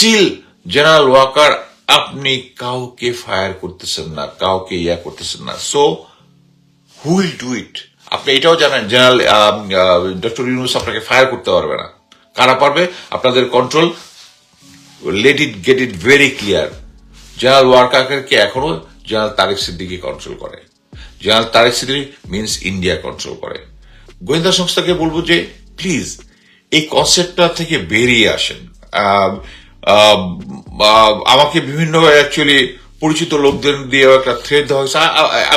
Still general Waker আপনি কাউকে fire করতেছেন না, কাউকে ইয়া করতেছেন না। So who will do it আপনি এটাও জানেন জেনারেল ডক্টর ইউনুস আপনাকে ফায়ার করতে পারবে না। কারা পারবে? আপনাদের control let it get it very clear general ওয়ার্কারকে এখনও জেনারেল তারেক সিদ্দিকি কন্ট্রোল করে। General Tareq Siddiqui means India control করে। গোয়েন্দা সংস্থাকে বলব যে প্লিজ এই কনসেপ্টটা থেকে বেরিয়ে আসেন। আমাকে বিভিন্ন অ্যাকচুয়ালি পরিচিত লোকদের দিয়ে একটা থ্রেড দেওয়া হয়েছে।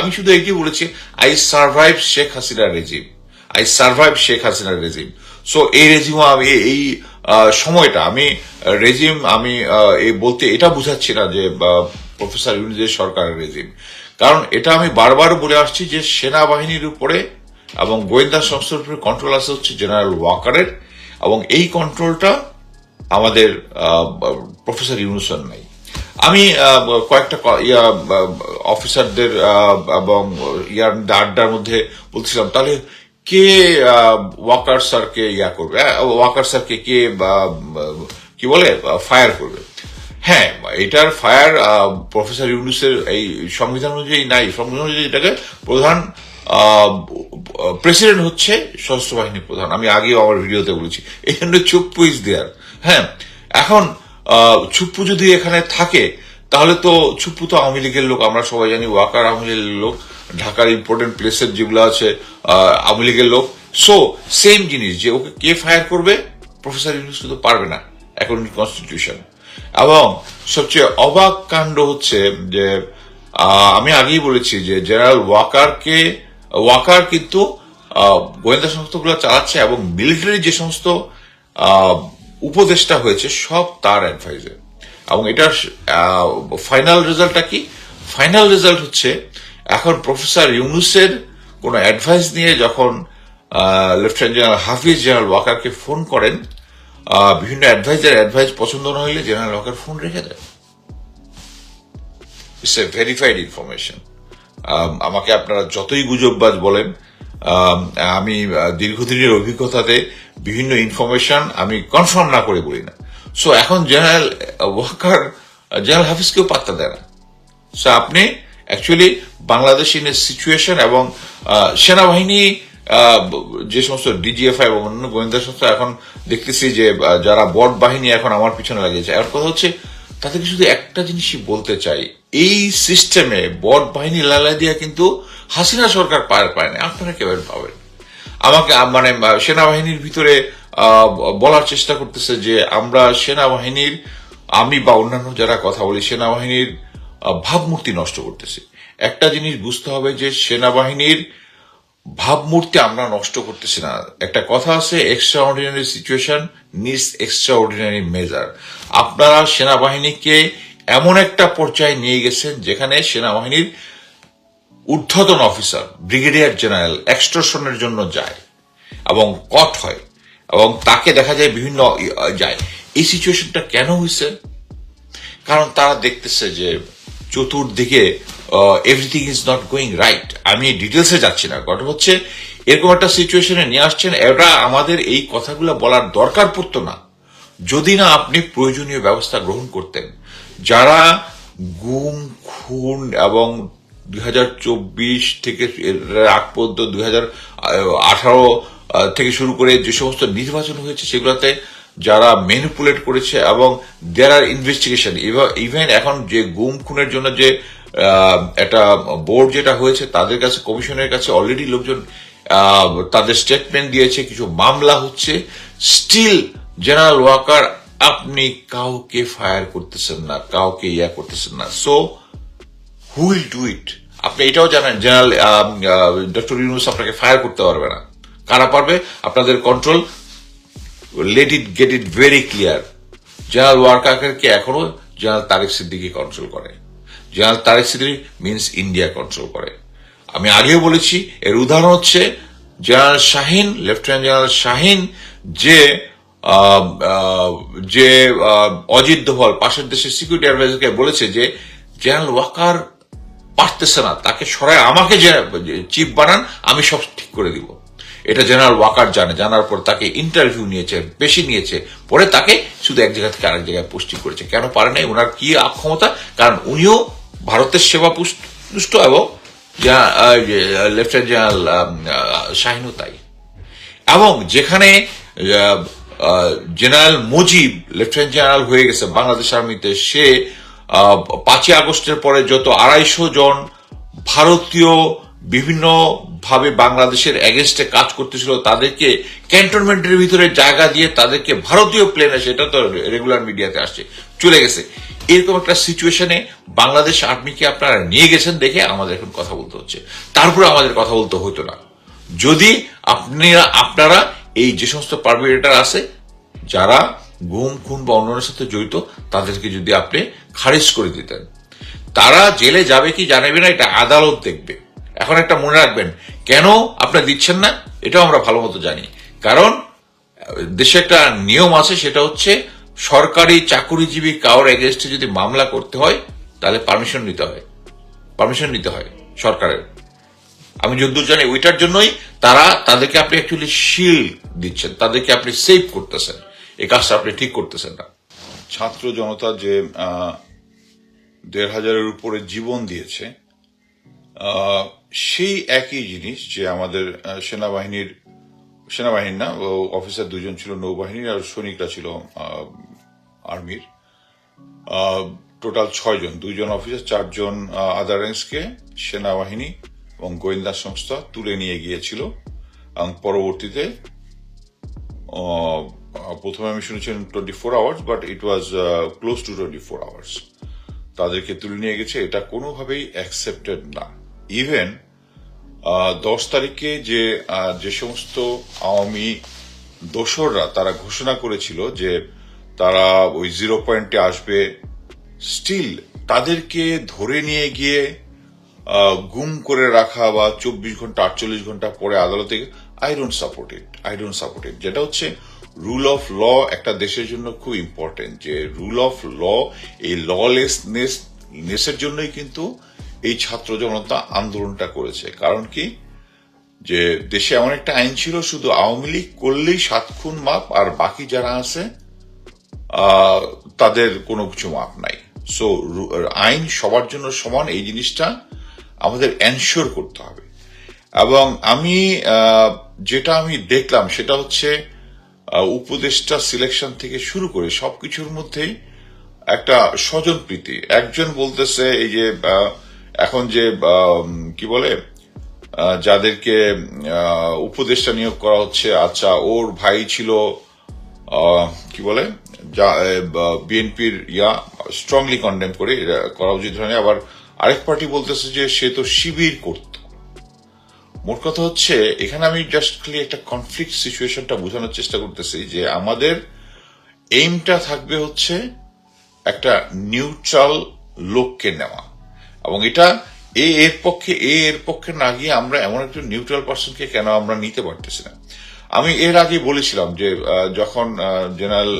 আমি শুধু একই বলেছি I survive Sheikh Hasina regime I survive Sheikh Hasina regime so এই রেজিম আমি, এই- সময়টা, আমি রেজিম আমি এই বলতে এটা বুঝাচ্ছি না যে প্রফেসর ইউনিজের সরকারের রেজিম কারণ এটা আমি বারবার বলে আসছি যে, সেনাবাহিনীর উপরে এবং গোয়েন্দা সংস্থার উপরে কন্ট্রোল আছে হচ্ছে জেনারেল ওয়াকারের এবং এই কন্ট্রোলটা আমাদের প্রফেসর ইউনুসন নাই। আমি কয়েকটা ইয়া অফিসারদের এবং ইয়ার আড্ডার মধ্যে বলছিলাম তাহলে কে ওয়াকার স্যারকে ইয়া করবে? আহ, ওয়াকার স্যারকে কে কি বলে ফায়ার করবে? হ্যাঁ এটার ফায়ার প্রফেসর ইউনুসের এই সংবিধান অনুযায়ী নাই। সংবিধান অনুযায়ী এটাকে প্রধান প্রেসিডেন্ট হচ্ছে সশস্ত্র বাহিনীর প্রধান। আমি আগেও আমার ভিডিওতে বলেছি। এই জন্য চুপ্পু ইজ দেয়ার। হ্যাঁ এখন ছুপ্পু যদি এখানে থাকে, তাহলে তো ছুপ্পু তো আওয়ামী লীগের লোক, আমরা সবাই জানি ওয়াকার আওয়ামী লীগের লোক, ঢাকার ইম্পর্টেন্ট প্লেসের যেগুলো আছে আওয়ামী লীগের লোক। সো সেম জিনিস, যে ওকে কে ফায়ার করবে? প্রফেসর ইউনুস তো পারবে না অ্যাকর্ডিং কনস্টিটিউশন এবং সবচেয়ে অবাক কাণ্ড হচ্ছে যে আমি আগেই বলেছি যে, জেনারেল ওয়াকারকে, ওয়াকার কিন্তু গোয়েন্দা সংস্থাগুলো চালাচ্ছে এবং মিলিটারি যে সমস্ত উপদেষ্টা হয়েছে সব তার অ্যাডভাইজে এবং এটার ফাইনাল রেজাল্টটা কি? ফাইনাল রেজাল্ট হচ্ছে, এখন প্রফেসর ইউনুসের কোনো অ্যাডভাইস নিয়ে যখন লেফটেন্যান্ট জেনারেল হাফিজ জেনারেল ওয়াকারকে ফোন করেন বিভিন্ন অ্যাডভাইজার অ্যাডভাইস পছন্দ না হইলে জেনারেল ওয়াকার ফোন রেখে দেয়। ইটস এ ভেরিফাইড ইনফরমেশন আমাকে আপনারা যতই গুজববাজ বলেন আম, দীর্ঘদিনের অভিজ্ঞতাতে বিভিন্ন ইনফরমেশন আমি কনফার্ম না করে বলি না। সো এখন জেনারেল ওয়াকার জেনারেল হাফিজকেও পাত্তা দেয় না। সো আপনি actually Bangladesh in a situation এবং সেনাবাহিনী যে সমস্ত ডিজিএফআই এবং অন্য গোয়েন্দা সংস্থা এখন দেখতেছি যে যারা বট বাহিনী এখন আমার পিছনে লাগিয়েছে। আর কথা হচ্ছে তাদেরকে শুধু একটা জিনিসই বলতে চাই। এই সিস্টেমে বট বাহিনী লালা দিয়া কিন্তু হাসিনা সরকার পার পায় না আপনারা কেমন পাবেন আমাকে মানে সেনাবাহিনীর ভিতরে বলার চেষ্টা করতেছে যে আমরা সেনাবাহিনীর, আমি বা অন্যান্য যারা কথা বলি, সেনাবাহিনীর ভাবমূর্তি নষ্ট করতেছি। একটা জিনিস বুঝতে হবে যে সেনাবাহিনীর ভাবমূর্তি আমরা নষ্ট করতেছি না। একটা কথা আছে extraordinary situation needs extraordinary measure আপনারা সেনাবাহিনীকে এমন একটা পর্যায়ে নিয়ে গেছেন যেখানে সেনাবাহিনীর ঊর্ধ্বতন অফিসার, ব্রিগেডিয়ার জেনারেল এক্সট্রশনের জন্য যায় এবং কট হয় এবং তাকে দেখা যায় বিভিন্ন যায়। এই সিচুয়েশনটা কেন হয়েছে? কারণ তারা দেখতেছে যে চতুর্দিকে everything is not going right আমি ডিটেলসে যাচ্ছি না। কথা হচ্ছে, এরকম একটা সিচুয়েশনে নিয়ে আসছেন, এটা আমাদের এই কথাগুলো বলার দরকার পড়তো না। যদি না আপনি প্রয়োজনীয় ব্যবস্থা গ্রহণ করতেন। যারা গুম, খুন এবং দুই হাজার চব্বিশ থেকে আগ পর্যন্ত দুই আঠারো থেকে শুরু করে যে সমস্ত নির্বাচন হয়েছে সেগুলোতে যারা ম্যানিপুলেট করেছে এবং দেয়ার আর ইনভেস্টিগেশন ইভেন এখন যে গুম খুনের জন্য যে একটা বোর্ড যেটা হয়েছে তাদের কাছে কমিশনের কাছে অলরেডি লোকজন তাদের স্টেটমেন্ট দিয়েছে, কিছু মামলা হচ্ছে। স্টিল জেনারেল ওয়াকার আপনি কাউকে ফায়ার করতেছেন না, কাউকে ইয়া করতেছেন না। So who will do it আপনি এটাও জানেন, জেনারেল ডক্টর ইউনুস আপনাকে ফায়ার করতে পারবে না। কারা পারবে? আপনাদের control let it get it very clear general ওয়ার্কারকে এখনও? জেনারেল তারেক সিদ্দিকি কন্ট্রোল করে। General Tareq Siddiqui means India control করে। আমি আগেও বলেছি, এর উদাহরণ হচ্ছে general Shahin lieutenant general Shahin, যে যে অজিত দোভাল, পাশের দেশের সিকিউরিটি অ্যাডভাইজারকে বলেছে যে, জেনারেল ওয়াকার পারতেছে না। তাকে সরাই, আমাকে যে চিফ বানান, আমি সব ঠিক করে দিব। এটা জেনারেল ওয়াকার জানে, জানার পর তাকে ইন্টারভিউ নিয়েছে, বেশি নিয়েছে, পরে তাকে শুধু এক জায়গা থেকে আরেক জায়গায় পুষ্টি করেছে। কেন পারে নাই? ওনার কি ক্ষমতা কারণ উনিও ভারতের সেবা পুষ্ট এবং লেফটেন্যান্ট জেনারেল শাহিনও তাই। এবং যেখানে জেনারেল মুজিব লেফটেন্যান্ট জেনারেল হয়ে গেছে বাংলাদেশ আর্মিতে, সে পাঁচই আগস্টের পরে যত আড়াইশো জন ভারতীয় বিভিন্ন ভাবে বাংলাদেশের এগেনস্টে কাজ করতেছিল, তাদেরকে ক্যান্টনমেন্টের ভিতরে জায়গা দিয়ে তাদেরকে ভারতীয় প্লেনে সেটা তো রেগুলার মিডিয়াতে আসছে, চলে গেছে। এরকম একটা সিচুয়েশনে বাংলাদেশ আর্মিকে আপনারা নিয়ে গেছেন দেখে আমাদের এখন কথা বলতে হচ্ছে। তারপরে আমাদের কথা বলতে হতো না। যদি আপনারা আপনারা এই যে সমস্ত পারমিনেটার আছে, যারা গুম, খুন বা অন্যের সাথে জড়িত, তাদেরকে যদি আপনি খারিজ করে দিতেন। তারা জেলে যাবে কি জানাবে না, এটা আদালত দেখবে। এখন একটা মনে রাখবেন, কেন আপনারা দিচ্ছেন না, এটাও আমরা ভালো মতো জানি। কারণ, দেশে একটা নিয়ম আছে, সেটা হচ্ছে সরকারি চাকুরিজীবী কারোর এগেনস্টে যদি মামলা করতে হয়, তাহলে পারমিশন নিতে হয়। পারমিশন নিতে হয় সরকারের। আমি যদ্দূর জানি, ওইটার জন্যই তারা, তাদেরকে আপনি অ্যাকচুয়ালি শিল্ড দিচ্ছেন, তাদেরকে আপনি সেভ করতেছেন। এই কাজটা আপনি ঠিক করতেছেন না। ছাত্র জনতা যে দেড় হাজারের উপরে জীবন দিয়েছে সেই একই জিনিস যে আমাদের সেনাবাহিনীর সেনাবাহিনী না অফিসার দুজন ছিল নৌবাহিনীর আর সৈনিকরা ছিল আর্মির। টোটাল ছয়জন দুইজন অফিসার, চারজন আদার রেঞ্জকে সেনাবাহিনী এবং গোয়েন্দা সংস্থা তুলে নিয়ে গিয়েছিল। এবং পরবর্তীতে প্রথমে আমি শুনেছিলাম twenty four hours but it was close to twenty four hours তাদেরকে তুলে নিয়ে গেছে, এটা কোনোভাবেই অ্যাকসেপ্টেড না। ইভেন দশ তারিখে যে যে সমস্ত আওয়ামী দোসররা তারা ঘোষণা করেছিল যে তারা ওই জিরো পয়েন্টে আসবে স্টিল তাদেরকে ধরে নিয়ে গিয়ে গুম করে রাখা বা চব্বিশ ঘণ্টা, আটচল্লিশ ঘণ্টা পরে আদালতে I don't support it I don't support it যেটা হচ্ছে রুল অফ ল একটা দেশের জন্য খুব ইম্পর্টেন্ট যে রুল অফ ল এই ললেসনেস নেসের জন্যই কিন্তু এই ছাত্র জনতা আন্দোলনটা করেছে। কারণ কি? যে দেশে এমন একটা আইন ছিল, শুধু আওয়ামী লীগ করলেই সাত খুন মাপ, আর বাকি যারা আছে তাদের কোনো কিছু মাপ নাই। সো আইন সবার জন্য সমান, এই জিনিসটা আমাদের এনশিওর করতে হবে। এবং আমি যেটা আমি দেখলাম, সেটা হচ্ছে উপদেষ্টা সিলেকশন থেকে শুরু করে সবকিছুর মধ্যেই একটা স্বজন প্রীতি। একজন বলতেছে এই যে এখন যে কি বলে যাদেরকে উপদেষ্টা নিয়োগ করা হচ্ছে আচ্ছা ওর ভাই ছিল কি বলে বিএনপির ইয়া স্ট্রংলি কন্ডেম করে করা উচিত হয়নি। আবার আরেক পার্টি বলতেছে যে সে তো শিবির করত। মোট কথা হচ্ছে, এখানে আমি জাস্ট খালি একটা কনফ্লিক্ট সিচুয়েশনটা বোঝানোর চেষ্টা করতেছি যে আমাদের এইমটা থাকবে হচ্ছে একটা নিউট্রাল লোককে নেওয়া। এবং এটা এ এর পক্ষে, এ এর পক্ষে না গিয়ে আমরা এমন একজন নিউট্রাল পার্সনকে কেন আমরা নিতে পারতেছি না? আমি এর আগে বলেছিলাম যে যখন জেনারেল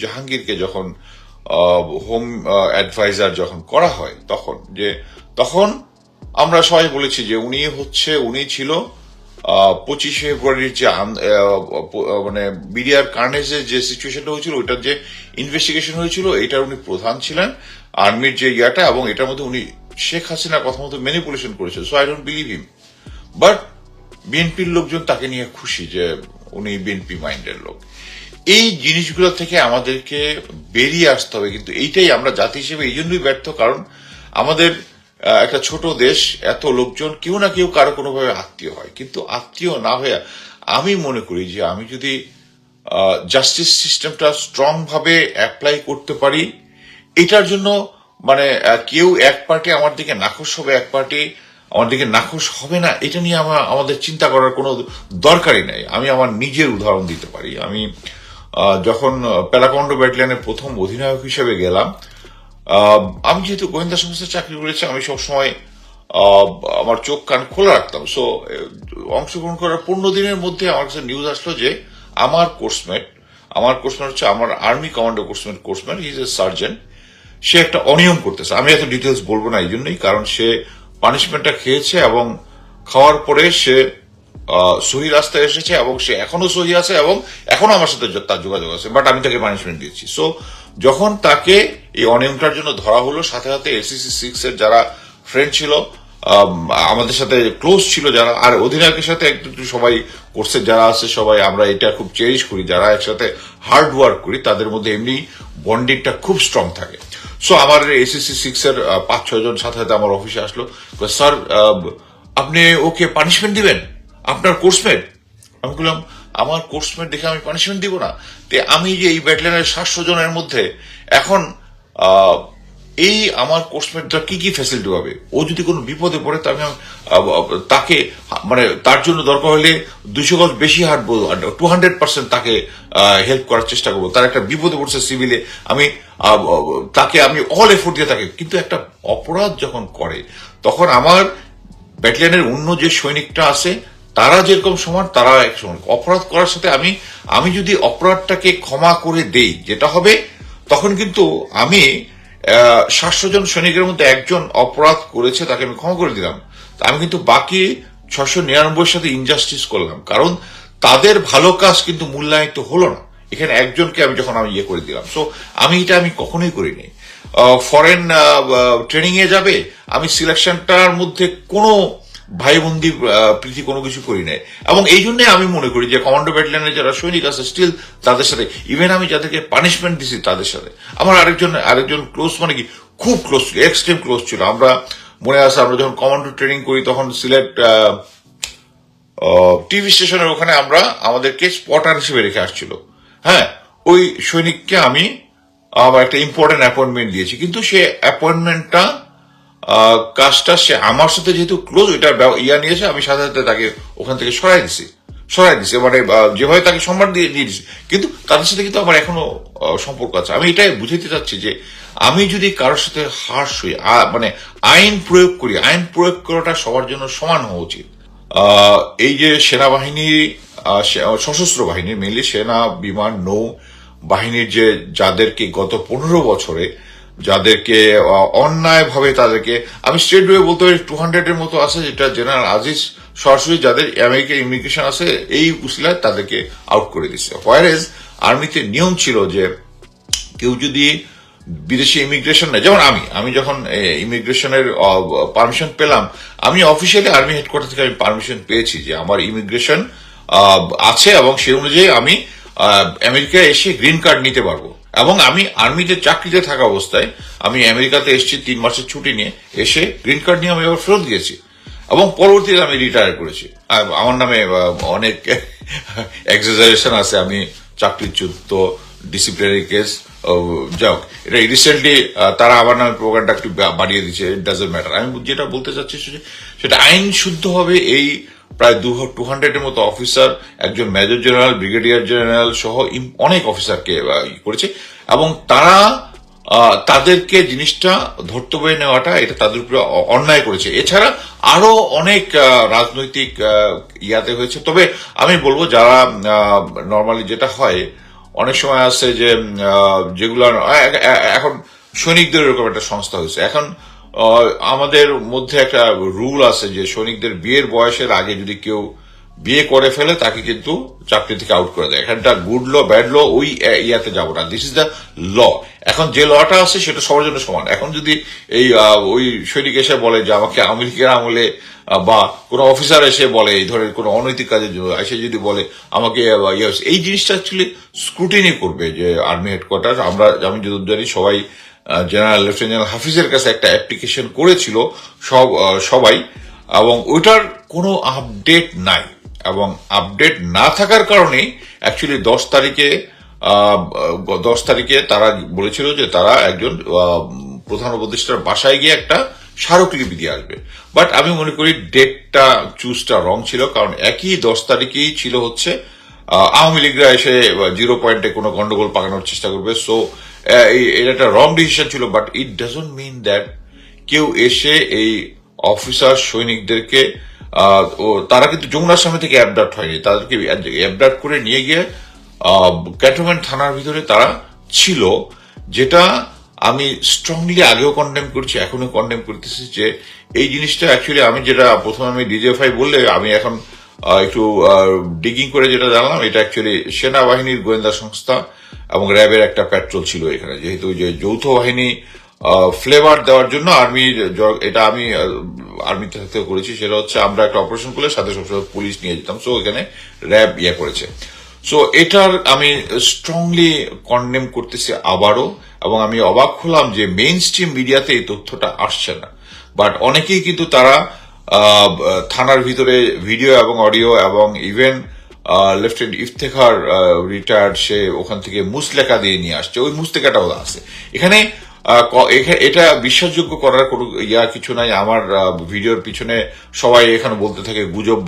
জাহাঙ্গীরকে যখন হোম অ্যাডভাইজার যখন করা হয় তখন, যে তখন আমরা সবাই বলেছি যে উনি হচ্ছে, উনি ছিল পঁচিশে ফেব্রুয়ারির যে মানে বিডিআর কার্নেজের যে সিচুয়েশনটা হয়েছিল, ওইটার যে ইনভেস্টিগেশন হয়েছিল এটার উনি প্রধান ছিলেন আর্মির যে ইয়াটা এবং এটার মধ্যে উনি শেখ হাসিনার কথা মতো ম্যানিপুলেশন করেছে। So I don't believe him but বিএনপির লোকজন তাকে নিয়ে খুশি যে উনি বিএনপি মাইন্ডের লোক। এই জিনিসগুলো থেকে আমাদেরকে বেরিয়ে আসতে হবে, কিন্তু এইটাই আমরা জাতি হিসেবে এই জন্যই ব্যর্থ, কারণ আমাদের একটা ছোট দেশ, এত লোকজন, কেউ না কেউ কারও কোনোভাবে আত্মীয় হয়। কিন্তু আত্মীয় না হয়ে আমি মনে করি যে আমি যদি জাস্টিস সিস্টেমটা স্ট্রং ভাবে অ্যাপ্লাই করতে পারি, এটার জন্য মানে কেউ এক পার্টি আমার দিকে নাখোশ হবে, এক পার্টি আমার দিকে নাখোশ হবে না, এটা নিয়ে আমার, আমাদের চিন্তা করার কোনো দরকারই নাই। আমি আমার নিজের উদাহরণ দিতে পারি। আমি যখন প্যারাকন্ড ব্যাটালিয়নের প্রথম অধিনায়ক হিসেবে গেলাম আমি যেহেতু গোয়েন্দা সংস্থায় চাকরি করেছি, আমি সবসময় আমার চোখ কান খোলা রাখতাম। সো অংশগ্রহণ করার পনেরো দিনের মধ্যে আমার কাছে নিউজ আসলো যে, আমার কোর্সমেট আমার কোর্সমেট হচ্ছে আমার army commando coursemate coursemate is a sergeant সে একটা অনিয়ম করতেছে। আমি এত ডিটেলস বলব না, এই জন্যই, কারণ সে পানিশমেন্টটা খেয়েছে এবং খাওয়ার পরে সে সহি রাস্তায় এসেছে এবং সে এখনও সহি আছে এবং এখনও আমার সাথে তার যোগাযোগ আছে বাট আমি তাকে পানিশমেন্ট দিয়েছি। সো যখন তাকে এই অনিয়মটার জন্য ধরা হলো, সাথে সাথে এসিসি সিক্স এর যারা ফ্রেন্ড ছিল আমাদের সাথে ক্লোজ ছিল যারা, আর অধিনায়কের সাথে একটু সবাই কোর্সের যারা আছে সবাই আমরা এটা খুব চেরিশ করি, যারা একসাথে হার্ড ওয়ার্ক করি, তাদের মধ্যে এমনি বন্ডিংটা খুব স্ট্রং থাকে। সো আমার এসিসি সিক্স এর পাঁচ ছয় জন সাথে সাথে আমার অফিসে আসলো। স্যার আপনি ওকে পানিশমেন্ট দিবেন? আপনার কোর্সমেট আমি বললাম, আমার কোর্সমেট দেখে আমি পানিশমেন্ট দিব না। তে আমি যে এই ব্যাটালিয়নের সাতশো জনের মধ্যে এখন এই আমার কোর্সমেটটা কি কি ফ্যাসিলিটি পাবে? ও যদি কোনো বিপদে পড়ে, তা আমি তাকে মানে তার জন্য দরকার হলে দুশো গজ বেশি হাঁটবো টু হান্ড্রেড পার্সেন্ট তাকে হেল্প করার চেষ্টা করব। তার একটা বিপদে পড়ছে সিভিলে আমি তাকে আমি অল এফোর্ট দিয়ে তাকে, কিন্তু একটা অপরাধ যখন করে, তখন আমার ব্যাটালিয়নের অন্য যে সৈনিকটা আছে, তারা যেরকম সমান, তারা এক সমান। অপরাধ করার সাথে আমি আমি যদি অপরাধটাকে ক্ষমা করে দেই, যেটা হবে তখন কিন্তু আমি সাতশো জন সৈনিকের মধ্যে একজন অপরাধ করেছে, তাকে আমি ক্ষমা করে দিলাম। আমি কিন্তু বাকি ছশো নিরানব্বইয়ের সাথে ইনজাস্টিস করলাম, কারণ তাদের ভালো কাজ কিন্তু মূল্যায়িত হলো না। এখানে একজনকে আমি যখন আমি ইয়ে করে দিলাম। সো আমি এটা আমি কখনোই করিনি। ফরেন ট্রেনিং এ যাবে, আমি সিলেকশনটার মধ্যে কোনো ভাই বন্দি প্রীতি কোনো কিছু করি নাই। এবং এই জন্য আমি মনে করি যে কমান্ডো ব্যাটালিয়নের যারা সৈনিক আছে স্টিল তাদের সাথে ইভেন আমি যাদেরকে পানিশমেন্ট দিছি তাদের সাথে। আমার আরেকজন আরেকজন ক্লোজ মানে কি, খুব ক্লোজ এক্সট্রিম ক্লোজ ছিল। আমরা মনে আছে, আমরা যখন কমান্ডো ট্রেনিং করি, তখন সিলেট টিভি স্টেশনের ওখানে আমরা আমাদেরকে স্পটার হিসেবে রেখে আসছিল। হ্যাঁ ওই সৈনিককে আমি আমার একটা ইম্পর্টেন্ট অ্যাপয়েন্টমেন্ট দিয়েছি। কিন্তু সে অ্যাপয়েন্টমেন্টটা কাজটা সে আমার সাথে যেহেতু ক্লোজ ওইটা ব্যব- ইয়া নিয়েছে, আমি সাথে সাথে তাকে ওখান থেকে সরাই দিছি। সরাই দিছি মানে যেভাবে তাকে সম্মান দিয়ে দিয়ে দিছি। কিন্তু তাদের সাথে কিন্তু আমার এখনও সম্পর্ক আছে। আমি এটাই বুঝাইতে চাচ্ছি যে, আমি যদি কারোর সাথে হার্শ হই মানে আইন প্রয়োগ করি, আইন প্রয়োগ করাটা সবার জন্য সমান হওয়া উচিত। এই যে সেনাবাহিনী সশস্ত্র বাহিনী মেনলি সেনা, বিমান, নৌ বাহিনীর যে, যাদেরকে গত পনেরো বছরে যাদেরকে অন্যায়ভাবে তাদেরকে, আমি স্টেট ওয়ে বলতে পারি টু হান্ড্রেডের মতো আছে যেটা জেনারেল আজিজ সরাসরি যাদের আমেরিকান ইমিগ্রেশন আছে, এই উসিলায় তাদেরকে আউট করে দিচ্ছে হোয়ারেজ আর্মিতে নিয়ম ছিল যে কেউ যদি বিদেশি ইমিগ্রেশন নেয়, যেমন আমি আমি যখন ইমিগ্রেশনের পারমিশন পেলাম, আমি অফিসিয়ালি আর্মি হেডকোয়ার্টার থেকে আমি পারমিশন পেয়েছি যে আমার ইমিগ্রেশন আছে এবং সেই অনুযায়ী আমি আমেরিকায় এসে গ্রিন কার্ড নিতে পারব। এবং আমি আর্মিতে চাকরিতে থাকা অবস্থায় আমি আমেরিকাতে এসেছি তিন মাসের ছুটি নিয়ে, এসে গ্রিন কার্ড নিয়ে আমি আবার ফেরত গিয়েছি। এবং পরবর্তীতে আমি রিটায়ার করেছি। আমার নামে অনেক এক্সাজারেশন আছে, আমি চাকরিচ্যুত ডিসিপ্লিনারি কেস যাক এটা রিসেন্টলি তারা আমার নামে প্রোগ্রামটা একটু বাড়িয়ে দিচ্ছে ইট ডাজেন্ট ম্যাটার আমি যেটা বলতে চাচ্ছি সেটা আইন শুদ্ধ হবে এই প্রায় দু টু হান্ড্রেডের মতো অফিসার একজন মেজর জেনারেল ব্রিগেডিয়ার জেনারেল সহ অনেক অফিসারকে করেছে। এবং তারা তাদেরকে জিনিসটা ধর্তব্যে নেওয়াটা, এটা তাদের উপরে অন্যায় করেছে। এছাড়া আরও অনেক রাজনৈতিক ইয়াতে হয়েছে। তবে আমি বলব, যারা নর্মালি যেটা হয়, অনেক সময় আছে যে যেগুলো এখন সৈনিকদের এরকম একটা সংস্থা হয়েছে। এখন আমাদের মধ্যে একটা রুল আছে যে সৈনিকদের বিয়ের বয়সের আগে যদি কেউ বিয়ে করে ফেলে, তাকে কিন্তু চাকরি থেকে আউট করে দেয়। এখানটা গুড ল ব্যাড ল ওই ইয়াতে যাব না। দিস ইজ দ্য ল এখন যে লটা আছে, সেটা সবার জন্য সমান। এখন যদি এই ওই সৈনিক এসে বলে যে আমাকে আমেরিকার আমলে বা কোনো অফিসার এসে বলে, এই ধরনের কোনো অনৈতিক কাজের জন্য, এসে যদি বলে আমাকে ইয়ে এই জিনিসটা অ্যাকচুয়ালি স্ক্রুটিনি করবে যে আর্মি হেডকোয়ার্টার আমরা, আমি যত জানি, সবাই জেনারেল লেফটেন্যান্ট হাফিজের কাছে একটা অ্যাপ্লিকেশন করেছিল সব সবাই, এবং ওইটার কোনো আপডেট নাই। এবং আপডেট না থাকার কারণে অ্যাকচুয়ালি দশ তারিখে দশ তারিখে তারা বলেছিল যে তারা একজন প্রধান উপদেষ্টার বাসায় গিয়ে একটা স্মারকলিপি দিয়ে আসবে। বাট আমি মনে করি ডেটটা চুজটা রং ছিল, কারণ একই দশ তারিখেই ছিল হচ্ছে আওয়ামী লীগরা এসে জিরো পয়েন্টে কোনো গন্ডগোল পাকানোর চেষ্টা করবে। সো এটা একটা রং ডিসিশন ছিল but it doesn't mean that কেউ এসে এই অফিসার সৈনিকদেরকে ও, তারা কিন্তু যমুনার সামনে থেকে অ্যাবডাক্ট হয়নি। তাদেরকে অ্যাবডাক্ট করে নিয়ে গিয়ে ক্যান্টনমেন্ট থানার ভিতরে তারা ছিল, যেটা আমি স্ট্রংলি আগেও কন্ডেম করছি এখনও কন্ডেম করতেছি যে এই জিনিসটা অ্যাকচুয়ালি আমি যেটা প্রথমে আমি ডিজেফাই বললে, আমি এখন একটু ডিগিং করে যেটা জানলাম, এটা অ্যাকচুয়ালি সেনাবাহিনীর গোয়েন্দা সংস্থা এবং র্যাবের একটা পেট্রোল ছিল এখানে। যেহেতু যে যৌথ বাহিনী ফ্লেভার দেওয়ার জন্য আর্মির এটা আমি আর্মিতে থাকতে করেছি, সেটা হচ্ছে আমরা একটা অপারেশন করলে সাথে সবসময় পুলিশ নিয়ে যেতাম। সো এখানে র্যাব ইয়ে করেছে। সো এটার আমি স্ট্রংলি কন্ডেম করতেছি আবারও, এবং আমি অবাক হলাম যে মেইন স্ট্রিম মিডিয়াতে এই তথ্যটা আসছে না। বাট অনেকেই কিন্তু তারা থানার ভিতরে ভিডিও এবং অডিও এবং ইভেন লেফটেন্যান্ট ইফতেখার রিটায়ার্ড সে ওখান থেকে মুসলেখা দিয়ে নিয়ে আসছে। ওই মুসলেখাটাও আছে। এখানে এটা বিশ্বাসযোগ্য করার কোনো ইয়া কিছু নাই। আমার ভিডিওর পিছনে সবাই এখানে বলতে থাকে গুজব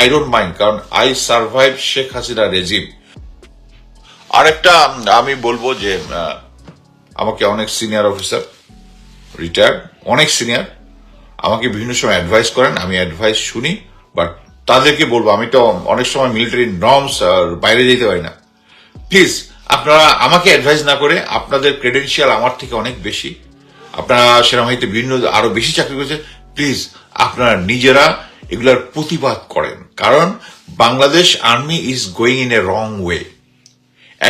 আই ডোন্ট মাইন্ড কারণ I survive Sheikh Hasina regime আরেকটা, আমি বলব যে আমাকে অনেক সিনিয়র অফিসার রিটায়ার্ড অনেক সিনিয়র আমাকে বিভিন্ন সময় অ্যাডভাইস করেন, আমি অ্যাডভাইস শুনি বাট তাদেরকে বলব, আমি তো অনেক সময় মিলিটারি নর্মস বাইরে যেতে পারি না। প্লিজ আপনারা আমাকে অ্যাডভাইস না করে আপনাদের ক্রেডেন্সিয়াল আমার থেকে অনেক বেশি। আপনারা সেনাবাহিনীতে বিভিন্ন আরও বেশি চাকরি করেছেন। প্লিজ আপনারা নিজেরা এগুলার প্রতিবাদ করেন। কারণ Bangladesh army is going in a wrong way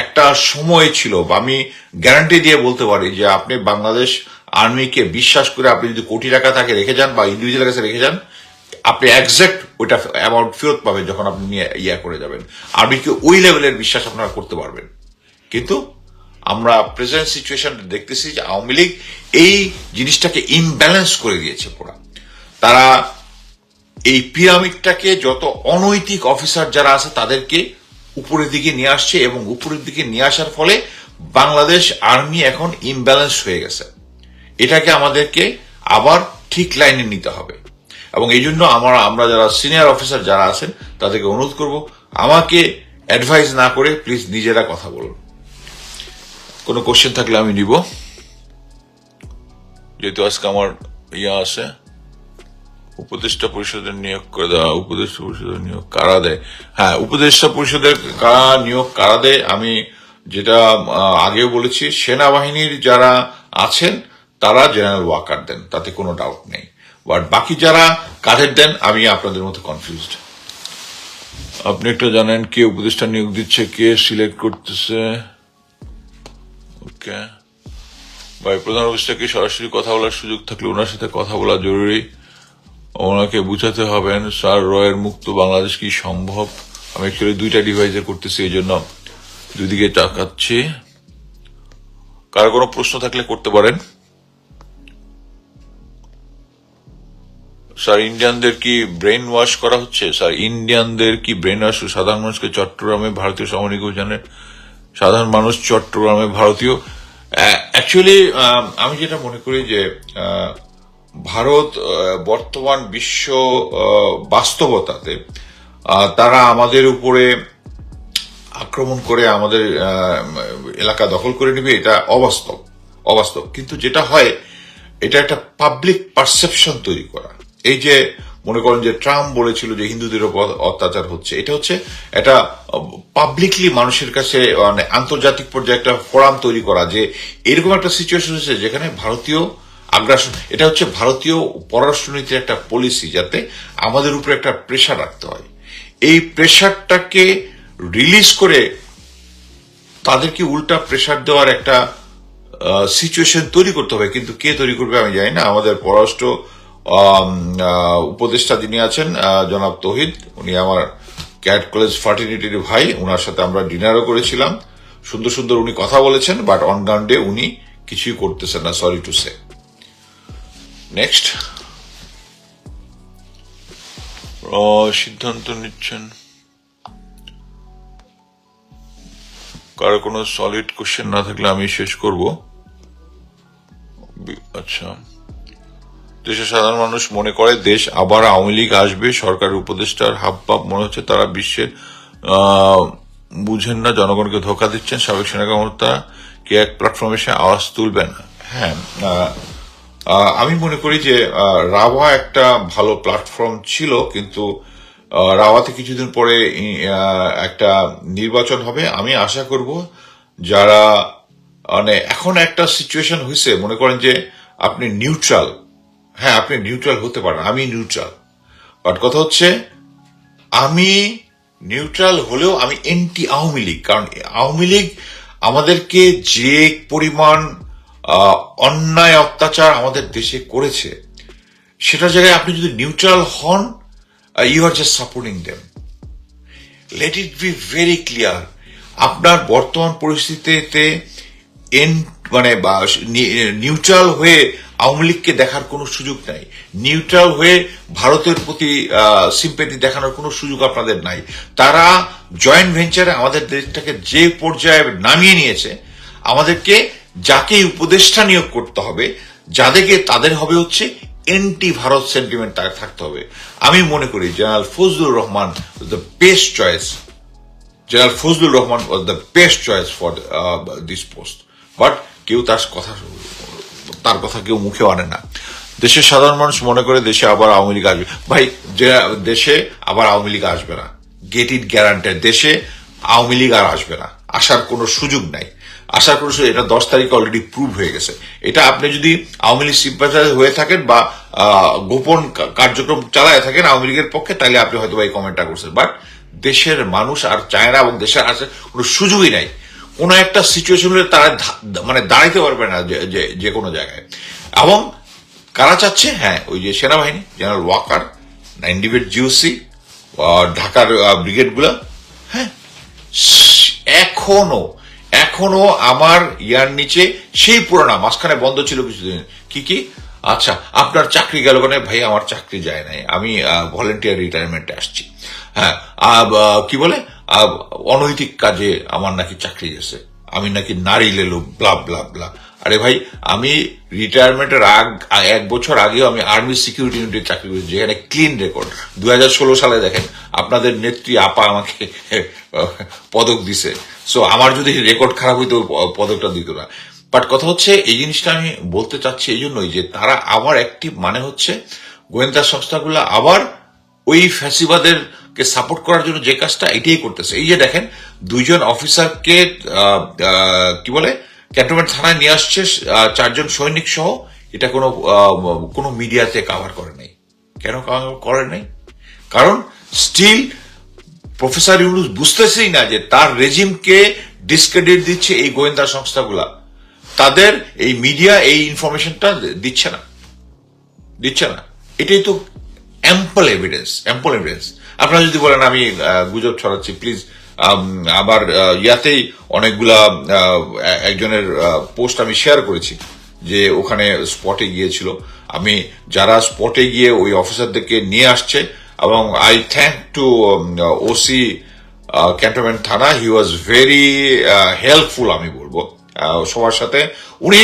একটা সময় ছিল আমি গ্যারান্টি দিয়ে বলতে পারি যে আপনি বাংলাদেশ আর্মিকে বিশ্বাস করে আপনি যদি কোটি টাকা তাকে রেখে যান বা ইন্ডিভিজুয়াল কাছে রেখে যান, আপনি একজ্যাক্ট ওইটা অ্যামাউন্ট ফেরত পাবেন যখন আপনি ইয়া করে যাবেন। আর্মিকে ওই লেভেলের বিশ্বাস আপনারা করতে পারবেন। কিন্তু আমরা প্রেজেন্ট সিচুয়েশন দেখতেছি যে আওয়ামী লীগ এই জিনিসটাকে ইমব্যালেন্স করে দিয়েছে পুরা। তারা এই পিরামিডটাকে যত অনৈতিক অফিসার যারা আছে তাদেরকে উপরের দিকে নিয়ে আসছে এবং উপরের দিকে নিয়ে আসার ফলে বাংলাদেশ আর্মি এখন ইমব্যালেন্স হয়ে গেছে। এটাকে আমাদেরকে আবার ঠিক লাইনে নিতে হবে। এবং এই জন্য আমার আমরা যারা সিনিয়র অফিসার যারা আছেন, তাদেরকে অনুরোধ করব, আমাকে অ্যাডভাইস না করে প্লিজ নিজেরা কথা বলুন। কোনো কোশ্চেন থাকলে আমি নিব। যেহেতু আজকে আমার ইয়া আছে, উপদেষ্টা পরিষদের নিয়োগ করে দেওয়া, উপদেষ্টা পরিষদের নিয়োগ কারা দেয়? হ্যাঁ উপদেষ্টা পরিষদের কারা নিয়োগ কারা দেয়, আমি যেটা আগেও বলেছি, সেনাবাহিনীর যারা আছেন তারা জেনারেল ওয়াকার দেন, তাতে কোনো ডাউট নেই। বাট বাকি যারা কাদের দেন, আমি আপনাদের মতো কনফিউজড আপনি একটা জানেন কে উপদেষ্টা নিয়োগ দিচ্ছে, কে সিলেক্ট করতেছে? ওকে ভাই, প্রধান উপদেষ্টাকে সরাসরি কথা বলার সুযোগ থাকলে ওনার সাথে কথা বলা জরুরি। ওনাকে বুঝাতে হবেন, স্যার রয়ের মুক্ত বাংলাদেশ কি সম্ভব? আমি অ্যাকচুয়ালি দুইটা ডিভাইসে করতেছি, এই জন্য দুদিকে তাকাচ্ছি। কারও কোনো প্রশ্ন থাকলে করতে পারেন। স্যার ইন্ডিয়ানদের কি ব্রেন ওয়াশ করা হচ্ছে? স্যার ইন্ডিয়ানদের কি ব্রেন ওয়াশ সাধারণ মানুষকে চট্টগ্রামে ভারতীয় সামরিক অভিযানের সাধারণ মানুষ চট্টগ্রামে ভারতীয়। অ্যাকচুয়ালি আমি যেটা মনে করি যে ভারত বর্তমান বিশ্ব বাস্তবতাতে তারা আমাদের উপরে আক্রমণ করে আমাদের এলাকা দখল করে নেবে, এটা অবাস্তব অবাস্তব। কিন্তু যেটা হয়, এটা একটা পাবলিক পারসেপশন তৈরি করা। এই যে মনে করেন যে ট্রাম্প বলেছিল যে হিন্দুদের উপর অত্যাচার হচ্ছে, এটা হচ্ছে একটা পাবলিকলি মানুষের কাছে মানে আন্তর্জাতিক পর্যায়ে একটা ফোরাম তৈরি করা যে এরকম একটা সিচুয়েশন হচ্ছে যেখানে ভারতীয় আগ্রাসন, এটা হচ্ছে ভারতীয় পররাষ্ট্রনীতির একটা পলিসি যাতে আমাদের উপরে একটা প্রেশার রাখতে হয়। এই প্রেশারটাকে রিলিজ করে তাদেরকে উল্টা প্রেশার দেওয়ার একটা সিচুয়েশন তৈরি করতে হবে। কিন্তু কে তৈরি করবে আমি জানি না। আমাদের পররাষ্ট্র উপদেষ্টা যিনি আছেন জনাব তহিদ, উনি আমার ক্যাট কলেজ ফার্টিনিটির ভাই ওনার সাথে আমরা ডিনারও করেছিলাম। সুন্দর সুন্দর উনি কথা বলেছেন, বাট অন গ্রাউন্ডে উনি কিছুই করতেছেন না, সরি টু সে। নেক্সট। সিদ্ধান্ত নিচ্ছেন। কারও কোনো সলিড কোশ্চেন না থাকলে আমি শেষ করব। আচ্ছা। দেশের সাধারণ মানুষ মনে করে, দেশ আবার আওয়ামী লীগ আসবে, সরকারের উপদেষ্টার হাবভাব মনে হচ্ছে তারা বিশ্বের বুঝেন না, জনগণকে ধোকা দিচ্ছেন। সাবেক সেনা কর্মকর্তা কে এক প্ল্যাটফর্মে এসে আওয়াজ তুলবেন? হ্যাঁ আমি মনে করি যে রাভা একটা ভালো প্ল্যাটফর্ম ছিল, কিন্তু রাওয়াতে কিছুদিন পরে একটা নির্বাচন হবে। আমি আশা করব যারা মানে এখন একটা সিচুয়েশন হয়েছে মনে করেন যে, আপনি নিউট্রাল হ্যাঁ আপনি নিউট্রাল হতে পারেন, আমি নিউট্রাল বাট কথা হচ্ছে, আমি নিউট্রাল হলেও আমি এন্টি আওয়ামী লীগ, কারণ আওয়ামী লীগ আমাদেরকে যে পরিমাণ অন্যায়, অত্যাচার আমাদের দেশে করেছে সেটা জায়গায় আপনি যদি নিউট্রাল হন you are just supporting them let it be very clear আপনার বর্তমান পরিস্থিতিতে, এন মানে নিউট্রাল হয়ে আওয়ামী লীগকে দেখার কোনো সুযোগ নাই। নিউট্রাল হয়ে ভারতের প্রতি সিম্পেথি দেখানোর কোনো সুযোগ আপনাদের নাই। তারা জয়েন্ট ভেঞ্চারে আমাদের দেশটাকে যে পর্যায়ে নামিয়ে নিয়েছে, আমাদেরকে যাকে উপদেষ্টা নিয়োগ করতে হবে, যাদেরকে তাদের হবে হচ্ছে এন্টি ভারত সেন্টিমেন্ট থাকতে হবে। আমি মনে করি general Fazlur Rahman the best choice general Fazlur Rahman was the best choice for this post but কেউ তার কথা তার কথা কেউ মুখে আনে না। দেশের সাধারণ মানুষ মনে করে দেশে আবার আওয়ামী লীগ আসবে। ভাই দেশে আবার আওয়ামী লীগ আসবে না। গেট ইট গ্যারান্টেড দেশে আওয়ামী লীগ আর আসবে না। আসার কোনো সুযোগ নাই। আসার কোনো এটা দশ তারিখে অলরেডি প্রুভ হয়ে গেছে। এটা আপনি যদি আওয়ামী লীগ সিম্পাথাইজ হয়ে থাকেন বা গোপন কার্যক্রম চালায় থাকেন আওয়ামী লীগের পক্ষে, তাহলে আপনি হয়তো এই কমেন্টটা করছেন। বাট দেশের মানুষ আর চায় না এবং দেশের আসার কোনো সুযোগই নাই। কোন একটা সিচুয়েশন তারা মানে দাঁড়াইতে পারবে না যে- যে- কোনো জায়গায়। এবং কারা চাচ্ছে? হ্যাঁ ওই যে সেনাবাহিনী জেনারেল ওয়াকার নাইনডিবেট জিওসি ঢাকার ব্রিগেডগুলা হ্যাঁ এখনও এখনও আমার ইয়ার নিচে সেই পুরোনা, মাঝখানে বন্ধ ছিল কিছুদিন। কি কি? আচ্ছা আপনার চাকরি গেল মানে ভাই, আমার চাকরি যায় নাই, আমি ভলেন্টিয়ার রিটায়ারমেন্টে আসছি। হ্যাঁ কি বলে? অনৈতিক কাজে আমার নাকি চাকরি গেছে। আমি নাকি নারী লেলো ব্লা ব্লা ব্লা আরে ভাই, আমি রিটায়ারমেন্টের আগ, এক বছর আগেও আমি আর্মি সিকিউরিটি ইউনিটে চাকরি করেছি, যেখানে ক্লিন রেকর্ড। দুহাজার ষোলো সালে দেখেন, আপনাদের নেত্রী আপা আমাকে পদক দিছে। সো আমার যদি রেকর্ড খারাপ হইতো পদকটা দিত না। বাট কথা হচ্ছে, এই জিনিসটা আমি বলতে চাচ্ছি এই জন্যই যে, তারা আবার অ্যাক্টিভ মানে হচ্ছে, গোয়েন্দা সংস্থাগুলো আবার ওই ফ্যাসিবাদের কে সাপোর্ট করার জন্য যে কাজটা এটাই করতেছে। এই যে দেখেন, দুইজন অফিসারকে কি বলে ক্যান্টনমেন্ট থানায় নিয়ে আসছে চারজন সৈনিক সহ। এটা কোনো কোনো মিডিয়াতে কাভার করে নাই। কেন কাভার করে নাই? কারণ স্টিল প্রফেসর ইউনুস বুঝতেছেই না যে তার রেজিমকে ডিসক্রেডিট দিচ্ছে এই গোয়েন্দা সংস্থাগুলা। তাদের এই মিডিয়া এই ইনফরমেশনটা দিচ্ছে না। দিচ্ছে না। এটাই তো অ্যাম্পল এভিডেন্স অ্যাম্পল এভিডেন্স আপনারা যদি বলেন, আমি গুজব ছড়াচ্ছি প্লিজ আবার ইয়াতেই অনেকগুলা একজনের পোস্ট আমি শেয়ার করেছি যে ওখানে স্পটে গিয়েছিল। আমি, যারা স্পটে গিয়ে ওই অফিসারদেরকে নিয়ে আসছে এবং I thank to OC cantonment থানা হি ওয়াজ ভেরি হেল্পফুল আমি বলব। সবার সাথে উনি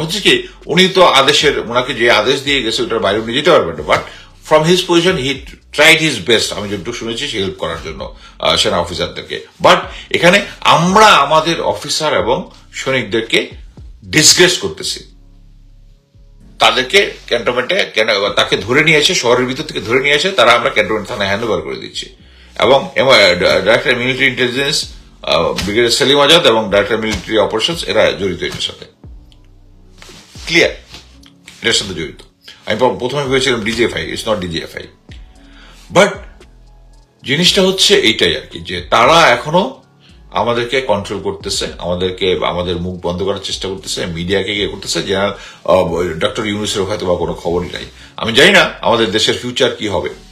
হচ্ছে কি, উনি তো আদেশের, ওনাকে যে আদেশ দিয়ে গেছে, ওটার বাইরে উনি যেতে পারবেন না but from his position he tried his best আমি যতটুকু শুনেছি, সে হেল্প করার জন্য সেনা অফিসারদেরকে বাট এখানে আমরা আমাদের অফিসার এবং সৈনিকদেরকে ডিসগ্রেস করতেছি। তাদেরকে ক্যান্টনমেন্টে তাকে ধরে নিয়ে এসে শহরের ভিতর থেকে ধরে নিয়ে এসে তারা আমরা ক্যান্টনমেন্ট থানায় হ্যান্ড ওভার করে দিচ্ছি। এবং director military intelligence brigadier Salim Azad এবং ডাইরেক্টর মিলিটারি অপারেশনস এরা জড়িত এটার সাথে। ক্লিয়ার এটার সাথে জড়িত। আমি প্র- প্রথমে ভেবেছিলাম DGFI it's not DGFI but জিনিসটা হচ্ছে এইটাই আর কি, যে তারা এখনও আমাদেরকে কন্ট্রোল করতেছে, আমাদেরকে, আমাদের মুখ বন্ধ করার চেষ্টা করতেছে, মিডিয়াকে ইয়ে করতেছে, যে ডক্টর ইউনুসের হয়তো বা কোনো খবরই নাই। আমি জানি না আমাদের দেশের ফিউচার কি হবে।